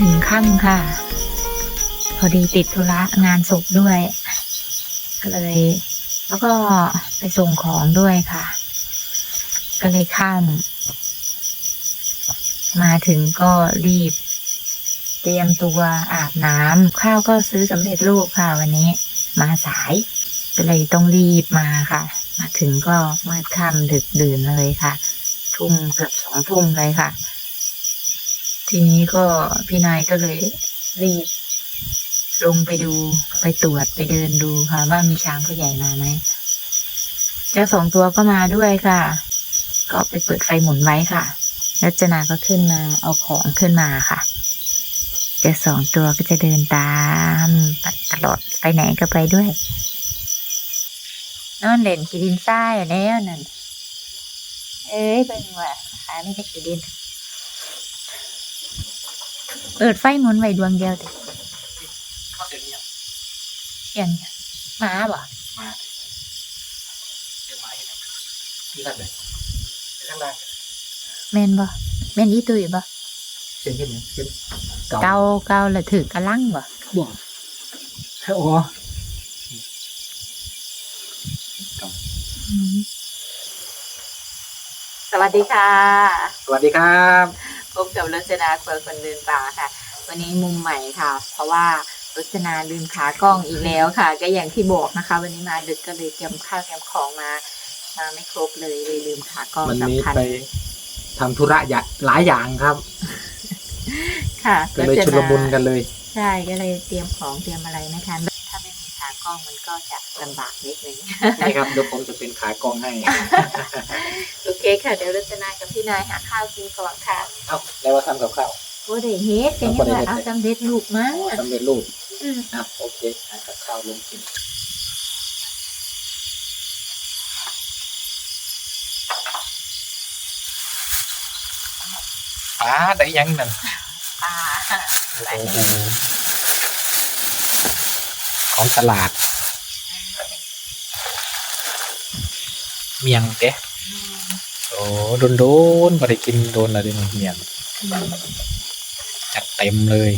ถึงค่ำค่ะ พอดีติดธุระงานศพด้วยก็เลย แล้วก็ไปส่งของด้วยค่ะ ก็เลยข้ามมาถึงก็รีบ เตรียมตัวอาบน้ำข้าวก็ซื้อสำเร็จรูปค่ะวันนี้ มาสาย ก็เลยต้องรีบมาค่ะ มาถึงก็มืดค่ำดึกดื่นเลยค่ะ ทุ่มเกือบสองทุ่มเลยค่ะ ทีนี้ก็พี่นายก็เลยรีบลงไปดูไปตรวจไปเดินดูค่ะ ว่ามีช้างผู้ใหญ่มาไหมเจ้าสองตัวก็มาด้วยค่ะ ก็ไปเปิดไฟหมุนไว้ค่ะ แล้วจนาก็ขึ้นมาเอาของขึ้นมาค่ะเจ้าสองตัวก็จะเดินตามตลอดไปไหนก็ไปด้วยนอนเล่นขีดินทรายอยู่แล้วนั่นเอ้ยเป็นว่าขาไม่ได้ขีดิน เปิดไฟหมุนไว้ดวงเดียวติเข้าเสียงเนี่ยเปลี่ยนหมาบ่มาเสียงไม้ให้ทำที่ท่านเลยไปข้างล่างแม่นบ่แม่นอีตุยบ่เสียงขึ้นเสียงเกาเกาแล้วถือกระลังบ่บอกโอ้สวัสดีค่ะ สวัสดีครับ พบกับรจนาเปิดคนเดินป่าค่ะ วันนี้มุมใหม่ค่ะ เพราะว่ารจนาลืมขากล้องอีกแล้วค่ะ ก็อย่างที่บอกนะคะ วันนี้มาดึกก็เลยเตรียมข้าวเตรียมของมามาไม่ครบเลยเลยลืมขากล้องวันนี้สำคัญไปทำธุระอย่าหลายอย่างครับค่ะก็เลยชุลมุนกันเลย ใช่ก็เลยเตรียมของเตรียมอะไรไม่ทันถ้าไม่มีขากล้องมันก็จะลำบากนิดนึงนี่ครับเดี๋ยวผมจะเป็นขากองให้ โอเคค่ะ เดี๋ยวรัตนากับพี่นายหาข้าวกินก่อนค่ะเอ้าแล้วว่าทำกับข้าวโอ้ได้เฮ็ดเป็นยังไงเอาสำเร็จลูกมาสำเร็จรูปอืมอะโอเคหากับข้าวลงกินป้าได้ยังนั่นอ่าโอ้โห ของตลาด เมียงเด้โอ้โดนโดนๆบ่ได้กินโดนอะไรมันเมียง จัดเต็มเลย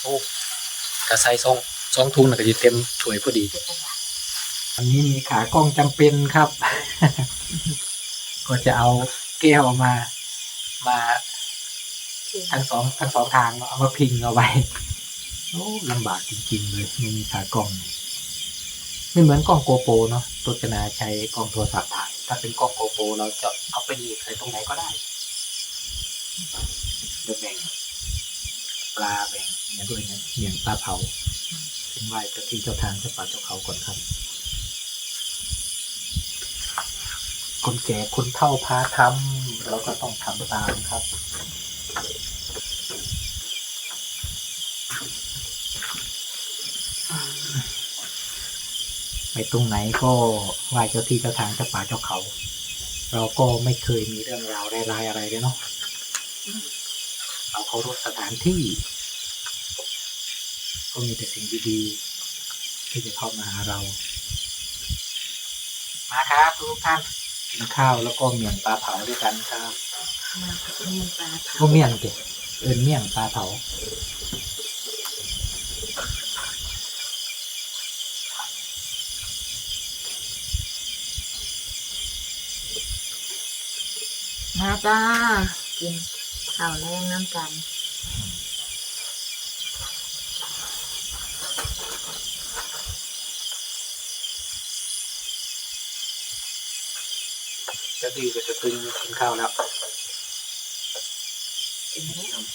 โอ้กระใส่ซองซองทุงน่ะก็จะเต็มถ้วยพอดี อันนี้มีขากล้องจำเป็นครับ ก็จะเอาแก้วมา มาทั้งสองทั้งสองทางเอามาพิงเอาไว้ โอ้ลำบากจริงๆเลยไม่มีขากล้อง ไม่เหมือนกล้องโกโปรเนาะตัวจนาใช้กล้องโทรศัพท์ถ่าย ถ้าเป็นกล้องโกโปรเราจะเอาไปดีดใส่ตรงไหนก็ได้เดี๋ยวแบ่งปลาแบ่งเนี่ยด้วยนะเลี้ยงปลาเผาเป็นไหวเจ้าที่เจ้าทางเจ้าป่าเจ้าเขาก่อนครับ คนแก่คนเฒ่าพาทำเราก็ต้องทำตามครับ ไปตรงไหนก็ไหว้เจ้าที่เจ้าทางเจ้าป่าเจ้าเขา เราก็ไม่เคยมีเรื่องราวร้ายๆอะไรเลยเนาะเราเคารพสถานที่ ก็มีแต่สิ่งดีๆ ที่จะเข้ามาหาเรา มาครับทุกท่านกินข้าวแล้วก็เมี่ยงปลาเผาด้วยกันครับพวกเมี่ยงเด็เอินเมี่ยงปลาเผา มาจ้า กินข้าวแรงน้ำกันจะดีก็จะตึงกินข้าวแล้ว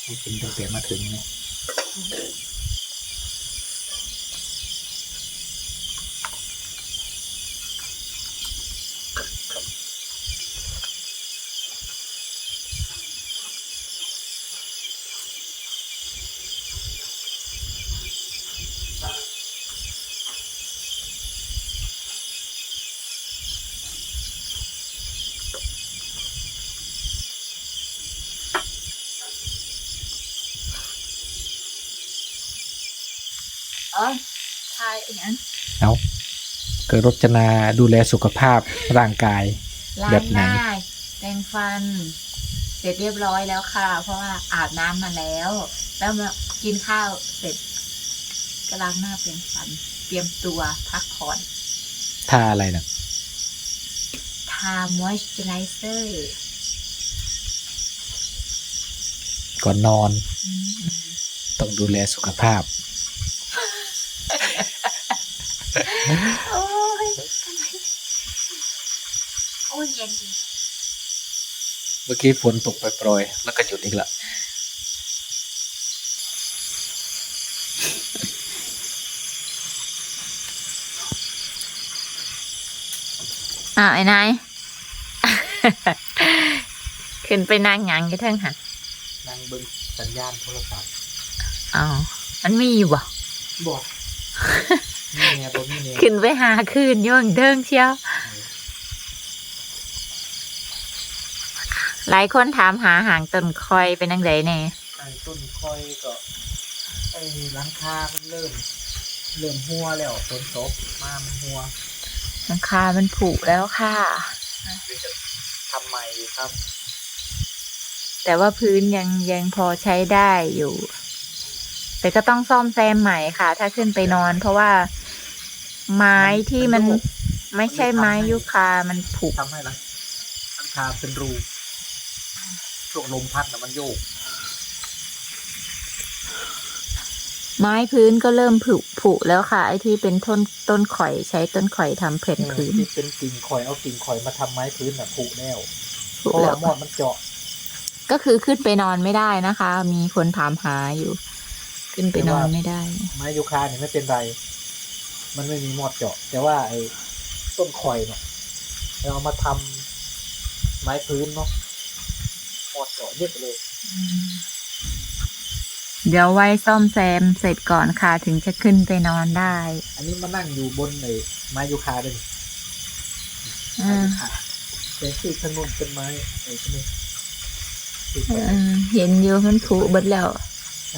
ไม่กินตั้งแต่มาถึงเนี่ยเออทายอีกอัน เอา เกิดรจนาดูแลสุขภาพร่างกาย ล้าแบงบหไหน น้าแปรงฟัน เสร็จเรียบร้อยแล้วค่ะ เพราะว่าอาบน้ำมาแล้ว แล้วมากินข้าวเสร็จก็ล้างหน้าเป็นฟัน เตรียมตัวพักผ่อนทาอะไรนะทามอยส์เจอไรเซอร์ก่อนนอนต้องดูแลสุขภาพ โอ้ยทำไมโอ้ย เย็นดีเมื่อกี้ฝนตกไปโปรยๆแล้วก็หยุดอีกละอ้าวไอ้นาย ขึ้นไปนั่งหยังกันเทิงหันนั่งเบิ่งสัญญาณโทรศัพท์อ๋อมันมีอยู่บ่บอกนี่ไงตัวนี้เนี่ยขึ้นไปหาคืนย่องเดิงเชียว หลายคนถามหาหางต้นคอยเป็นนังไดแน่ไอ้ต้นคอยก็ไอ้หลังคามันเริ่ม เริ่มหัวแล้วฝนตกมามันหัวหลังคามันผุแล้วค่ะหรือจะทำใหม่อยู่ครับ แต่ว่าพื้นยังยังพอใช้ได้อยู่ แต่ก็ต้องซ่อมแซมใหม่ค่ะ ถ้าขึ้นไปนอน เพราะว่า ไม้ที่มันมันโยกไม่ใช่ไม้ยูคามันผุทำให้หลังหลังคาเป็นรู ช่วงลมพัดนะมันโยก ไม้พื้นก็เริ่มผุผุแล้วค่ะ ไอ้ที่เป็นต้นต้นข่อยใช้ต้นข่อยทำแผ่นพื้นที่เป็นกิ่งข่อยเอากิ่งข่อยมาทำไม้พื้นแบบผุแล้วผุเพราะแล้ว่าว มอดมันเจาะก็คือขึ้นไปนอนไม่ได้นะคะ มีคนถามหาอยู่ ขึ้นไปนอนไม่ได้ ไม้ยูคาเนี่ยไม่เป็นไร มันไม่มีมอดเจาะ แต่ว่าไอ้ต้นข่อยเนี่ยเราเอามาทำไม้พื้นเนาะม อดเจาะเยอะเลยเดี๋ยวไว้ซ่อมแซมเสร็จก่อนค่ะถึงจะขึ้นไปนอนได้ อันนี้มานั่งอยู่บนไอ้ไม้ยูคาด้วยนี่อ่าไม้ยูคาแต่ที่ถนนเป็นไม้ไอ้ที่นี่ที่เออเห็นอยู่มันผุเบิดแล้ว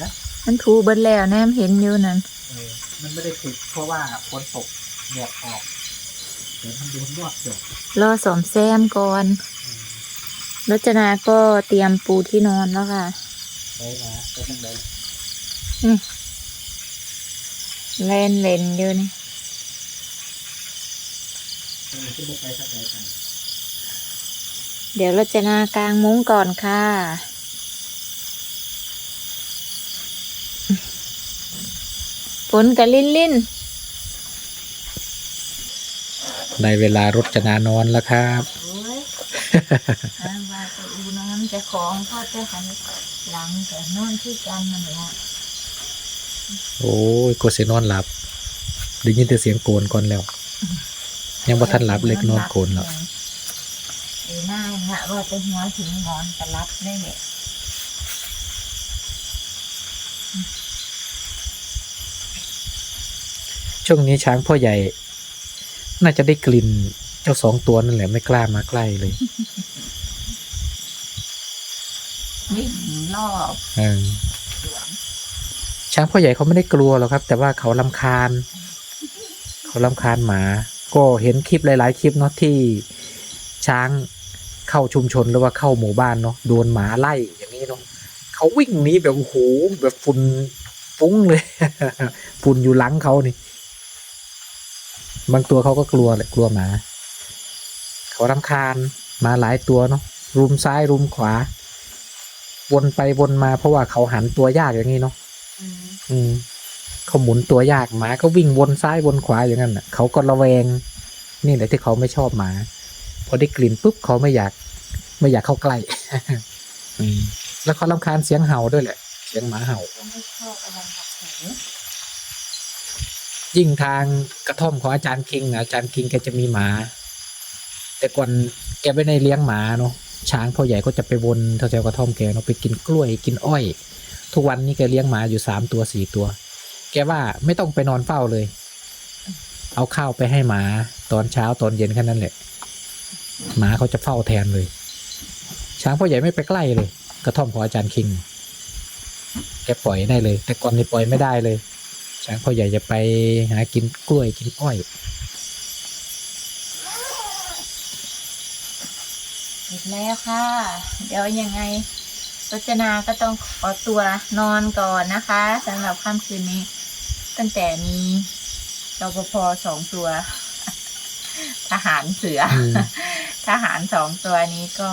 ฮะมันผุเบิดแล้วแนมเห็นอยู่นั่นเออมันไม่ได้ผุเพราะว่าฝนตกแดดออกเดี๋ยวมันโดนมอดเจาะรอสอมแซมก่อนอืม รจนาก็เตรียมปูที่นอนแล้วค่ะได้นะไปทางใดเล่นเล่นอยู่นี่เออขึ้นไปทางใดไปเดี๋ยวรจนากลางมุ้งก่อนค่ะฝนกับลิ้นลิ้นในเวลารถจะนานอนแล้วครับโอ้ยอ่า ว่าจะอูนอนจะของก็จะหันหลังแต่นอนที่กันมันละโอ้ยกดเสียนอนหลับได้ยินแต่เสียงโกนก่อนแล้ว ยังบ่ทันหลับเล็กนอนโกนแล้วไอ้หน้าฮะว่าจะหัวถึงงอนจะรับได้เนี่ยช่วงนี้ช้างพ่อใหญ่ น่าจะได้กลิ่น เจ้าสองตัวนั่นแหละไม่กล้ามาใกล้เลยวิ่งรอบเออสวนช้างพ่อใหญ่เขาไม่ได้กลัวหรอกครับ แต่ว่าเขาลำคาญ เขาลำคาญหมา ก็เห็นคลิปหลาย ๆ คลิปเนาะที่ช้างเข้าชุมชนหรือว่าเข้าหมู่บ้านเนาะโดนหมาไล่อย่างนี้เนาะเขาวิ่งหนีแบบโอ้โหแบบฝุ่นฟุ้งเลยฝุ่นอยู่หลังเขานี่ บางตัวเขาก็กลัวแหละกลัวหมา เขารำคาญหมาหลายตัวเนาะรุมซ้ายรุมขวา วนไปวนมาเพราะว่าเขาหันตัวยากอย่างนี้เนาะอืมอืมเขาหมุนตัวยากหมาก็วิ่งวนซ้ายวนขวาอย่างนั้นน่ะเขาก็ระแวง นี่แหละที่เขาไม่ชอบหมา พอได้กลิ่นปุ๊บเขาไม่อยาก ไม่อยากเข้าใกล้อืมแล้วเขารำคาญเสียงเห่าด้วยแหละ เสียงหมาเห่าก็ไม่ชอบอะไรกับแข็งยิ่งทางกระท่อมของอาจารย์คิงนะอาจารย์คิงแกจะมีหมา แต่ก่อนแกไม่ได้เลี้ยงหมาเนาะช้างพ่อใหญ่ก็จะไปวนแถวๆกระท่อมแกเนาะไปกินกล้วยกินอ้อย ทุกวันนี้แกเลี้ยงหมาอยู่สามตัวสี่ตัว แกว่าไม่ต้องไปนอนเฝ้าเลย เอาข้าวไปให้หมาตอนเช้าตอนเย็นแค่นั้นแหละ หมาเขาจะเฝ้าแทนเลย ช้างพ่อใหญ่ไม่ไปใกล้เลย กระท่อมของอาจารย์คิง แกปล่อยได้เลย แต่ก่อนนี่ปล่อยไม่ได้เลย ช้างพ่อใหญ่จะไปหากินกล้วยกินอ้อย อีกแล้วค่ะ เดี๋ยวยังไงรจนาก็ต้องขอตัวนอนก่อนนะคะสำหรับค่ำคืนนี้ ตั้งแต่มีรปภสองตัว ทหารเสืออมทหารสองตัวนี้ก็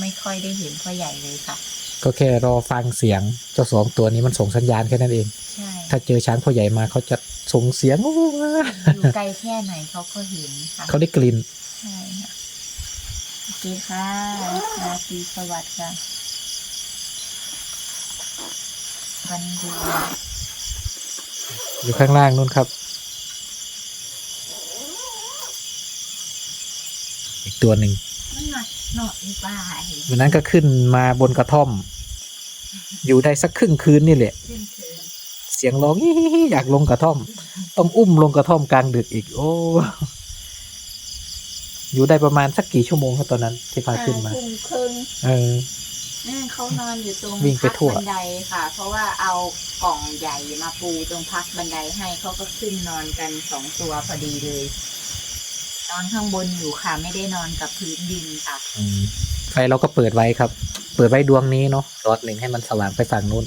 ไม่ค่อยได้เห็นพ่อใหญ่เลยค่ะ ก็แค่รอฟังเสียงเจ้าสองตัวนี้มันส่งสัญญาณแค่นั้นเองใช่ถ้าเจอช้างพ่อใหญ่มาเขาจะส่งเสียงอยู่ไกลแค่ไหนเขาก็เห็นค่ะเขาได้กลิ่น ใช่ค่ะโอเคค่ะราตรีสวัสดิ์ค่ะวันดีอยู่ข้างล่างนู่นครับ อีกตัวหนึ่งมันหนักหน่อยป่าเห็นวันนั้นก็ขึ้นมาบนกระท่อม อยู่ได้สักครึ่งคืนนี่แหละขึ้นคืนเสียงร้องอยากลงกระท่อม ต้องอุ้มลงกระท่อมกลางดึกอีก โอ้ อยู่ได้ประมาณสักกี่ชั่วโมงครับตอนนั้นที่พาขึ้นมาทุ่มครึ่งเอออืมเขานอนอยู่ตรงวิ่งไปทั่วพักบันไดค่ะ เพราะว่าเอากล่องใหญ่มาปูตรงพักบันไดให้เขาก็ขึ้นนอนกันสองตัวพอดีเลย นอนข้างบนอยู่ค่ะ ไม่ได้นอนกับพื้นดินค่ะ อืมไฟเราก็เปิดไว้ครับ เปิดไว้ดวงนี้เนาะหลอดหนึ่งให้มันสว่างไปฝั่งนู้น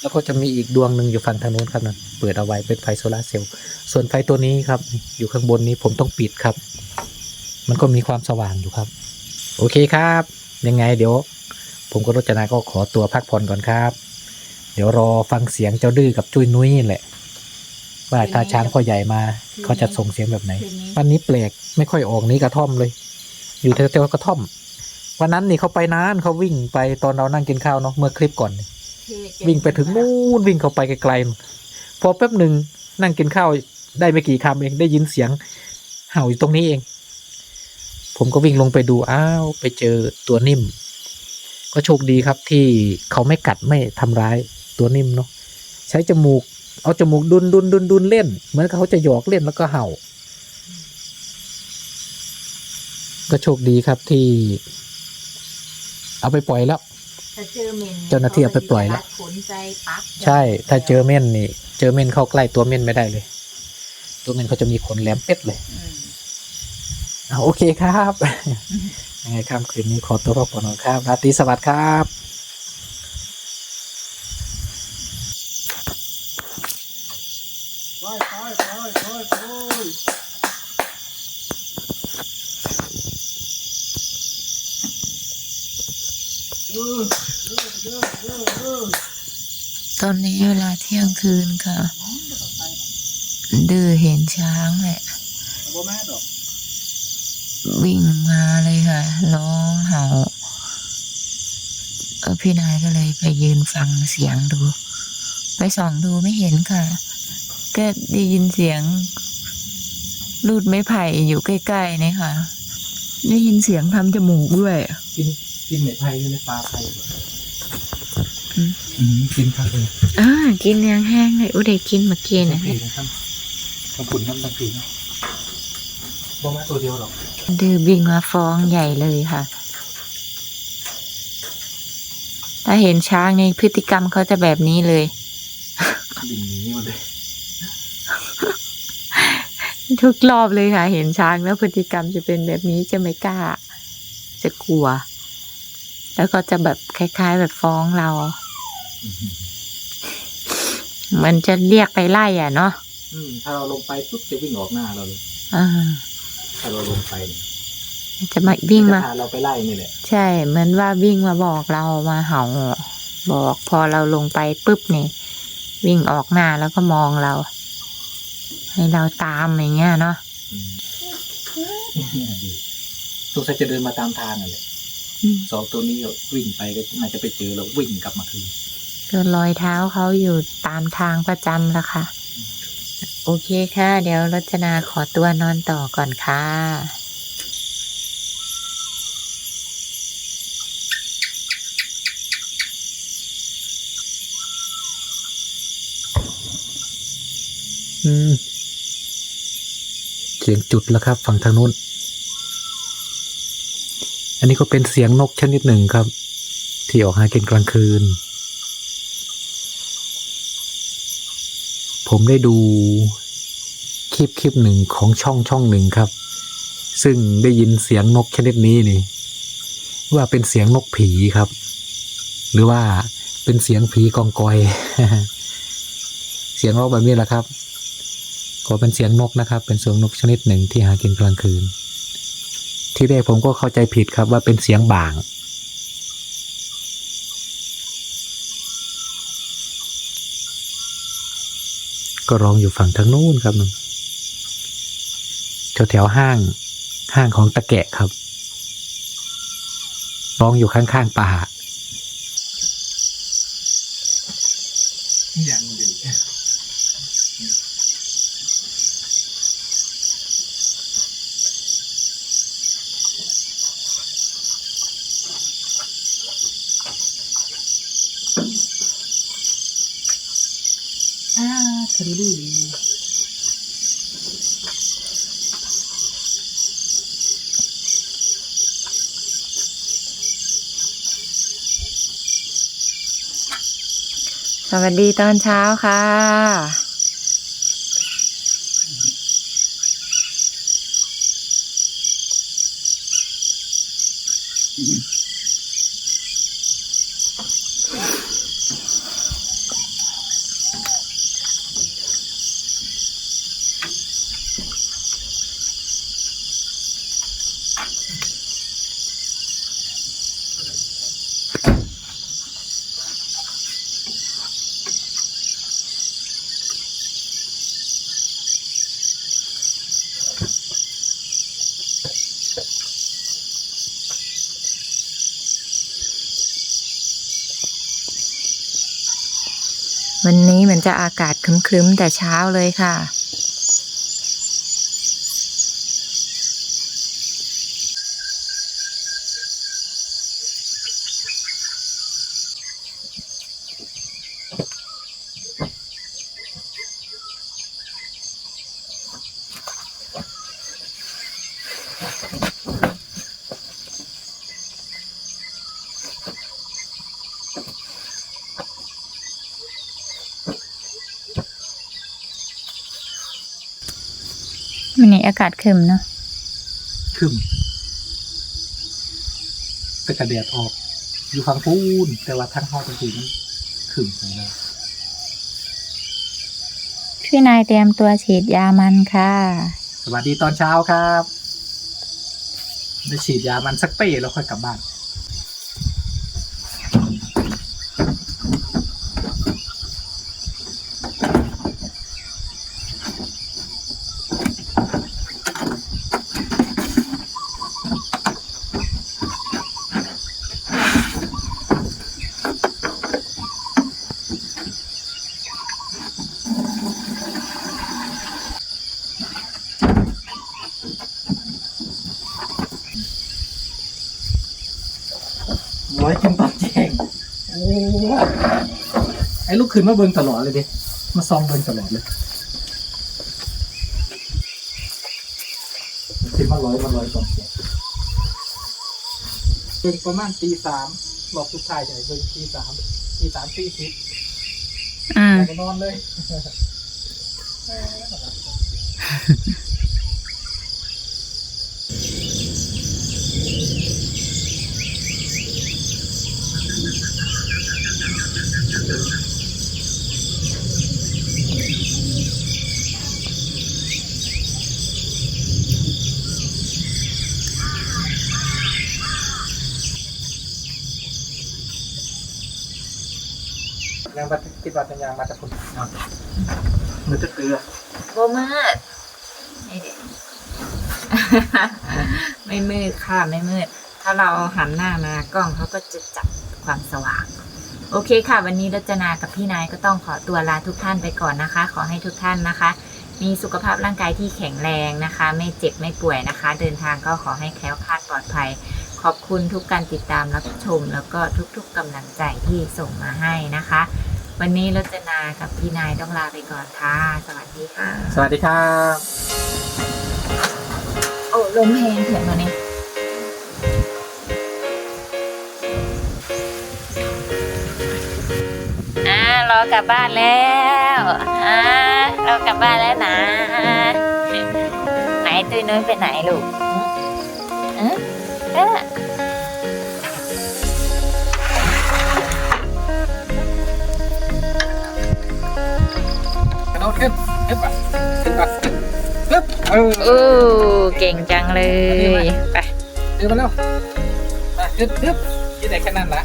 แล้วก็จะมีอีกดวงหนึ่งอยู่ฝั่งทางนู้นครับนั่นเปิดเอาไว้เป็นไฟโซลาร์เซลล์ ส่วนไฟตัวนี้ครับ อยู่ข้างบนนี้ผมต้องปิดครับ มันก็มีความสว่างอยู่ครับ โอเคครับ ยังไงเดี๋ยว ผมก็รจนาก็ขอตัวพักผ่อนก่อนครับ เดี๋ยวรอฟังเสียงเจ้าดื้อกับจุ้ยนุ้ยนี่แหละ ว่าถ้าช้างพ่อใหญ่มาเขาจะส่งเสียงแบบไหนคืนนี้วันนี้แปลกไม่ค่อยออกนี้กระท่อมเลย อยู่แถวๆกระท่อมวันนั้นนี่เขาไปนานเขาวิ่งไปตอนเรานั่งกินข้าวเนาะเมื่อคลิปก่อนนี่วิ่งไปถึงนู่นวิ่งเข้าไปไกลๆพอแป๊บหนึ่งนั่งกินข้าวได้ไม่กี่คำเองได้ยินเสียงเห่าอยู่ตรงนี้เอง ผมก็วิ่งลงไปดูอ้าวไปเจอตัวนิ่ม ก็โชคดีครับที่เขาไม่กัดไม่ทำร้ายตัวนิ่มเนาะใช้จมูก เอาจมูกดุนดุนดุนดุนเล่น เหมือนกับเขาจะหยอกเล่นแล้วก็เห่า ก็โชคดีครับที่ เอาไปปล่อยแล้วถ้าเจอเมนเจ้าหน้าที่เอาไปปล่อยแล้วขนใจปักใช่ ถ้าเจอเม่นนี่ เจอเม่นเข้าใกล้ตัวเม่นไม่ได้เลย ตัวเม่นเขาจะมีขนแหลมเป็ดเลย อืมอ่าโอเคครับยังไงค่ำคืนนี้ขอตัวพักผ่อนก่อนครับราตรีสวัสดิ์ครับตอนนี้เวลาเที่ยงคืนค่ะ ดื้อเห็นช้างแหละ วิ่งมาเลยค่ะ ร้องเห่าเออพี่นายก็เลยไปยืนฟังเสียงดู ไปส่องดูไม่เห็นค่ะก็ได้ยินเสียงรูดไม้ไผ่อยู่ใกล้ๆนี่ค่ะ ได้ยินเสียงทำจมูกด้วย กินกินเม็ดไผ่อยู่ในปลาไผ่อืมอืมกินครับเลยอ่ากินยังแห้งเลยอุ้ยได้กินเมื่อกี้ทั้นะงปีนะครับทั้งขุนน้ำทั้งปีเนาะบ่มาตัวเดียวหรอก ดื้อวิ่งมาฟ้องใหญ่เลยค่ะ ถ้าเห็นช้างในพฤติกรรมเขาจะแบบนี้เลยบินหนีมาเลยทุกรอบเลยค่ะ เห็นช้างแล้วพฤติกรรมจะเป็นแบบนี้จะไม่กล้า จะกลัว แล้วก็จะแบบคล้าย ๆ แบบฟ้องเรามันจะเรียกไปไล่อะเนาะอืมถ้าเราลงไปปุ๊บจะวิ่งออกหน้าเราเลยอ่า ถ้าเราลงไปเนี่ยจะมาวิ่งมา จะพาเราไปไล่นี่แหละใช่ เหมือนว่าวิ่งมาบอกเรามาเห่าบอกพอเราลงไปปุ๊บเนี่ยวิ่งออกหน้าแล้วก็มองเรา ให้เราตามอย่างเงี้ยเนาะอืมดีสงสัยจะเดินมาตามทางนั่นแหละอืมสองตัวนี้ก็วิ่งไปก็น่าจะไปเจอแล้ววิ่งกลับมาคืนก็รอยเท้าเขาอยู่ตามทางประจำละค่ะ โอเคค่ะ เดี๋ยวรจนาขอตัวนอนต่อก่อนค่ะอืมเสียงจุดแล้วครับ ฝั่งทางนู้น อันนี้ก็เป็นเสียงนกชนิดหนึ่งครับ ที่ออกหากินกลางคืน ผมได้ดูคลิปคลิปหนึ่งของช่องช่องหนึ่งครับ ซึ่งได้ยินเสียงนกชนิดนี้นี่ ว่าเป็นเสียงนกผีครับ หรือว่าเป็นเสียงผีกองกอย เสียงร้องแบบนี้แหละครับ ก็เป็นเสียงนกนะครับ เป็นเสียงนกชนิดหนึ่งที่หากินกลางคืน ที่แรกผมก็เข้าใจผิดครับว่าเป็นเสียงบ่าง ก็ร้องอยู่ฝั่งทางนู้นครับนึงแถวแถวห้างห้างของตะแกะครับ ร้องอยู่ข้างๆป่าาทะลุสวัสดีตอนเช้าค่ะ อนจะอากาศครึ้มๆแต่เช้าเลยค่ะวันนี้ อากาศครึมเนาะคึมแต่กระแดดออก อยู่ฝั่งปูนแต่ว่าทั้งห้องจริงๆมันคึมเลยนะพี่นายเตรียมตัวฉีดยามันค่ะ สวัสดีตอนเช้าครับได้ฉีดยามันสักเป้แล้วค่อยกลับบ้าน ร้อยจนตัดแจงโอ้ ไอ้ลูกคืนมาเบิ่งตลอดเลยดิมาซองเบิ่งตลอดเลยคืนมาร้อยมาร้อยตอนแจงเบิ่งประมาณตีสามหลอกทุกทายใหญ่เบิ่งตีสามตีสามตีสิบอืมไปนอนเลย ยังบัตคิดว่าจะยังมาจากคนเอามือจะเกลือโบมืดนี่ดิไม่มืดค่ะไม่มืด ถ้าเราหันหน้ามากล้องเขาก็จะจับความสว่าง โอเคค่ะ วันนี้รัจนากับพี่นายก็ต้องขอตัวลาทุกท่านไปก่อนนะคะ ขอให้ทุกท่านนะคะ มีสุขภาพร่างกายที่แข็งแรงนะคะ ไม่เจ็บไม่ป่วยนะคะ เดินทางก็ขอให้แคล้วคลาดปลอดภัย ขอบคุณทุกการติดตามรับชม แล้วก็ทุกๆกำลังใจที่ส่งมาให้นะคะ วันนี้รัจนากับพี่นายต้องลาไปก่อนค่ะ สวัสดีค่ะ สวัสดีครับ โอ้ลมแหงเถิดมาเนี่ย รอกลับบ้านแล้วฮะเรากลับบ้านแล้วนะ ไหนตุ้ยน้อยไปไหนลูกเออขึ้นขึ้นไปขึ้นไปเออเก่งจังเลย ไปเดินมาแล้วไปขึ้นขึ้นที่ไหนแค่นั้นละ